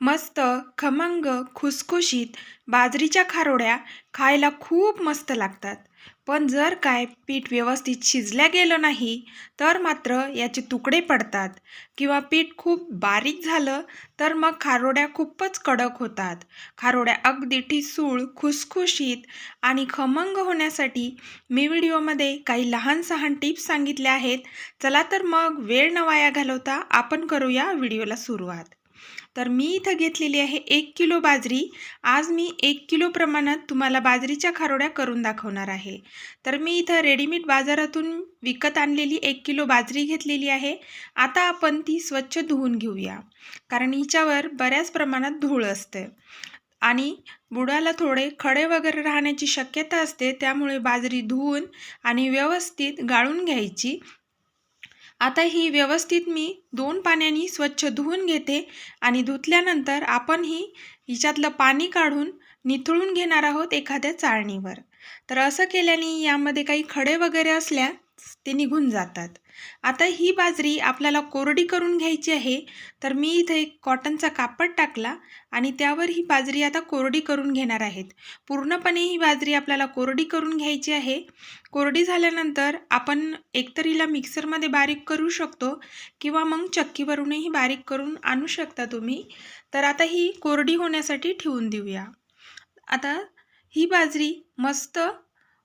मस्त खमंग खुसखुशीत बाजरीच्या खारोड्या खायला खूप मस्त लागतात. पण जर काय पीठ व्यवस्थित शिजल्या गेलं नाही तर मात्र याचे तुकडे पडतात. किंवा पीठ खूप बारीक झालं तर मग खारोड्या खूपच कडक होतात. खारोड्या अगदी ठिसूळ खुसखुशीत आणि खमंग होण्यासाठी मी व्हिडिओमध्ये काही लहान सहान टिप्स सांगितल्या आहेत. चला तर मग वेळ न वाया घालवता आपण करूया व्हिडिओला सुरुवात. तर मी इथं घेतलेली आहे एक किलो बाजरी. आज मी एक किलो प्रमाणात तुम्हाला बाजरीच्या खारोड्या करून दाखवणार आहे. तर मी इथं रेडीमेड बाजारातून विकत आणलेली एक किलो बाजरी घेतलेली आहे. आता आपण ती स्वच्छ धुवून घेऊया. कारण हिच्यावर बऱ्याच प्रमाणात धूळ असते. आणि बुडाला थोडे खडे वगैरे राहण्याची शक्यता असते. त्यामुळे बाजरी धुवून आणि व्यवस्थित गाळून घ्यायची. आता ही व्यवस्थित मी दोन पाण्याने स्वच्छ धुवून घेते आणि धुतल्यानंतर आपण ही हिच्यातलं पाणी काढून निथळून घेणार आहोत एखाद्या चाळणीवर. तर असं केल्याने यामध्ये काही खडे वगैरे असल्या ते निघून जातात. आता ही बाजरी आपल्याला कोरडी करून घ्यायची आहे तर मी इथे एक कॉटनचा कापड टाकला आणि त्यावर ही बाजरी आता कोरडी करून घेणार आहेत. पूर्णपणे ही बाजरी आपल्याला कोरडी करून घ्यायची आहे. कोरडी झाल्यानंतर आपण एकतर हिला मिक्सरमध्ये बारीक करू शकतो किंवा मग चक्कीवरूनही बारीक करून आणू शकता तुम्ही. तर आता ही कोरडी होण्यासाठी ठेवून देऊया. आता ही बाजरी मस्त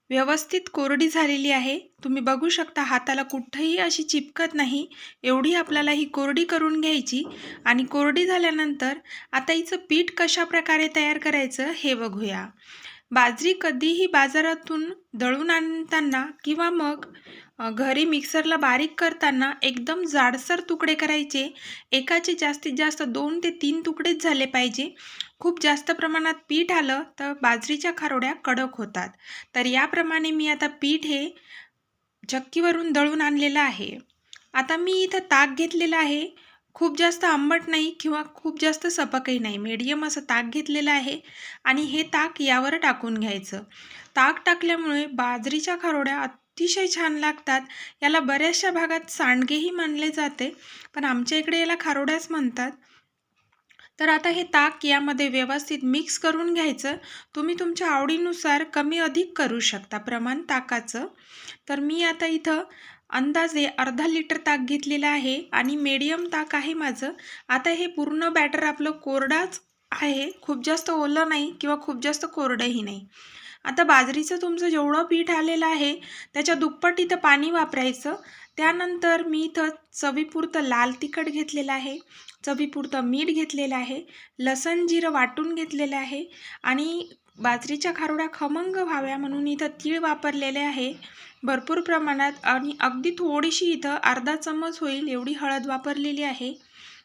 व्यवस्थित कोरडी झालेली आहे. तुम्ही बघू शकता हाताला कुठंही अशी चिपकत नाही. एवढी आपल्याला ही कोरडी करून घ्यायची. आणि कोरडी झाल्यानंतर आता हिचं पीठ कशा प्रकारे तयार करायचं हे बघूया. बाजरी कधीही बाजारातून दळून आणताना किंवा मग घरी मिक्सरला बारीक करताना एकदम जाडसर तुकडे करायचे. एकाचे जास्तीत जास्त दोन ते तीन तुकडेच झाले पाहिजे. खूप जास्त प्रमाणात पीठ आलं तर बाजरीच्या खारोड्या कडक होतात. तर याप्रमाणे मी आता पीठ हे चक्कीवरून दळून आणलेलं आहे. आता मी इथं ताक घेतलेलं आहे. खूप जास्त आंबट नाही किंवा खूप जास्त सपकही नाही. मीडियम असं ताक घेतलेलं आहे आणि हे ताक यावर टाकून घ्यायचं. ताक टाकल्यामुळे बाजरीच्या खारोड्या अतिशय छान लागतात. याला बऱ्याचशा भागात सांडगेही मानले जाते पण आमच्या इकडे याला खारोड्याच म्हणतात. तर आता हे ताक यामध्ये व्यवस्थित मिक्स करून घ्यायचं. तुम्ही तुमच्या आवडीनुसार कमी अधिक करू शकता प्रमाण ताकाचं. तर मी आता इथं अंदाजे अर्धा लिटर ताक घेतलेलं आहे आणि मीडियम ताक आहे माझं. आता हे पूर्ण बॅटर आपलं कोरडाच आहे. खूप जास्त ओलं नाही किंवा खूप जास्त कोरडंही नाही. आता बाजरीचं तुमचं जेवढं पीठ आलेलं आहे त्याच्या दुप्पट इथं पाणी वापरायचं. त्यानंतर मी इथं चवीपुरतं लाल तिखट घेतलेलं आहे चवीपुरतं मीठ घेतलेलं आहे लसण जिरं वाटून घेतलेलं आहे आणि बाजरीच्या खारोड्या खमंग व्हाव्या म्हणून इथं तीळ वापरलेले आहे. भरपूर प्रमाणात आणि अगदी थोडीशी इथं अर्धा चम्मच होईल एवढी हळद वापरलेली आहे.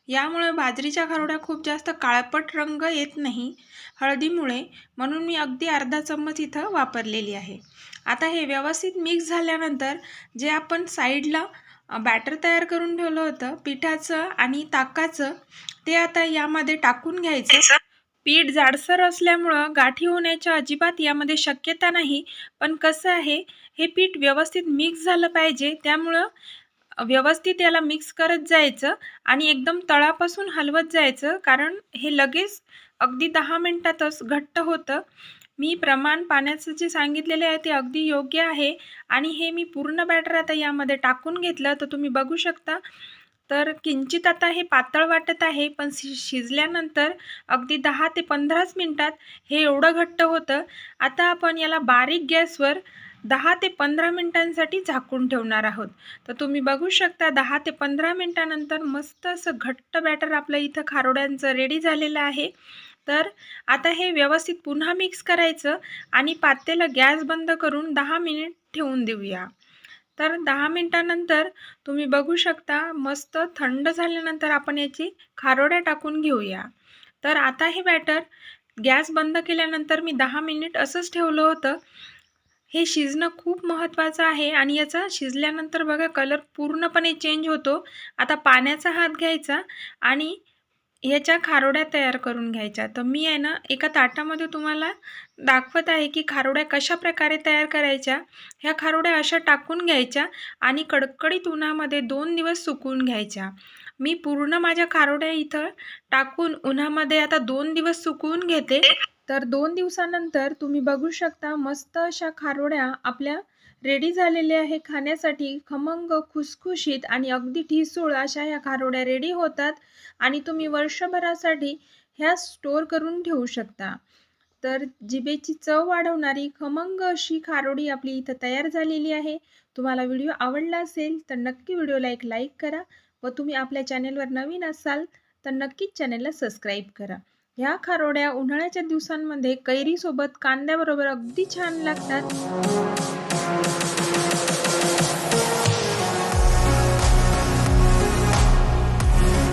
यामुळे बाजरीच्या खारोड्या खूप जास्त काळपट रंग येत नाही. हळदीमुळे म्हणून मी अगदी अर्धा चम्मच इथं वापरलेली आहे. आता हे व्यवस्थित मिक्स झाल्यानंतर जे आपण साईडला बॅटर तयार करून ठेवलं होतं पिठाचं आणि ताकाचं ते आता यामध्ये टाकून घ्यायचं. पीठ जाडसर असल्यामुळं गाठी होण्याच्या अजिबात यामध्ये शक्यता नाही. पण कसं आहे हे पीठ व्यवस्थित मिक्स झालं पाहिजे. त्यामुळं व्यवस्थित याला मिक्स करत जायचं आणि एकदम तळापासून हलवत जायचं. कारण हे लगेच अगदी दहा मिनटातच घट्ट होतं. मी प्रमाण पाण्याचं जे सांगितलेले आहे ते अगदी योग्य आहे. आणि हे मी पूर्ण बॅटर आता यामध्ये टाकून घेतलं तर तुम्ही बघू शकता. तर किंचित आता हे पातळ वाटत आहे पण शि शिजल्यानंतर अगदी दहा ते पंधराच मिनटात हे एवढं घट्ट होतं. आता आपण याला बारीक गॅसवर दहा ते पंधरा मिनटांसाठी झाकून ठेवणार आहोत. तर तुम्ही बघू शकता दहा ते पंधरा मिनटानंतर मस्त असं घट्ट बॅटर आपलं इथं खारोड्यांचं रेडी झालेलं आहे. तर आता हे व्यवस्थित पुन्हा मिक्स करायचं आणि पातेला गॅस बंद करून दहा मिनिट ठेवून देऊया. तर दहा मिनटानंतर तुम्ही बघू शकता मस्त थंड झाल्यानंतर आपण याची खारोड्या टाकून घेऊया. तर आता हे बॅटर गॅस बंद केल्यानंतर मी दहा मिनिट असंच ठेवलं होतं. हे शिजणं खूप महत्त्वाचं आहे आणि याचा शिजल्यानंतर बघा कलर पूर्णपणे चेंज होतो. आता पाण्याचा हात घ्यायचा आणि ह्याच्या खारोड्या तयार करून घ्यायच्या. तर मी आहे ना एका ताटामध्ये तुम्हाला दाखवत आहे की खारोड्या कशा प्रकारे तयार करायच्या. ह्या खारोड्या अशा टाकून घ्यायच्या आणि कडकडीत उन्हामध्ये दोन दिवस सुकवून घ्यायच्या. मी पूर्ण माझ्या खारोड्या इथं टाकून उन्हामध्ये आता दोन दिवस सुकवून घेते. तर दोन दिवसानंतर तुम्ही बघू शकता मस्त अशा खारोड्या आपल्या रेडी झालेल्या आहे खाण्यासाठी. खमंग खुसखुशीत आणि अगदी ठिसूळ अशा ह्या खारोड्या रेडी होतात आणि तुम्ही वर्षभरासाठी ह्या स्टोअर करून ठेवू शकता. तर जिभेची चव वाढवणारी खमंग अशी खारोडी आपली इथं तयार झालेली आहे. तुम्हाला व्हिडिओ आवडला असेल तर नक्की व्हिडिओला एक लाईक करा व तुम्ही आपल्या चॅनेलवर नवीन असाल तर नक्कीच चॅनेलला सबस्क्राईब करा. ह्या खारोड्या उन्हाळ्याच्या दिवसांमध्ये कैरीसोबत कांद्याबरोबर अगदी छान लागतात.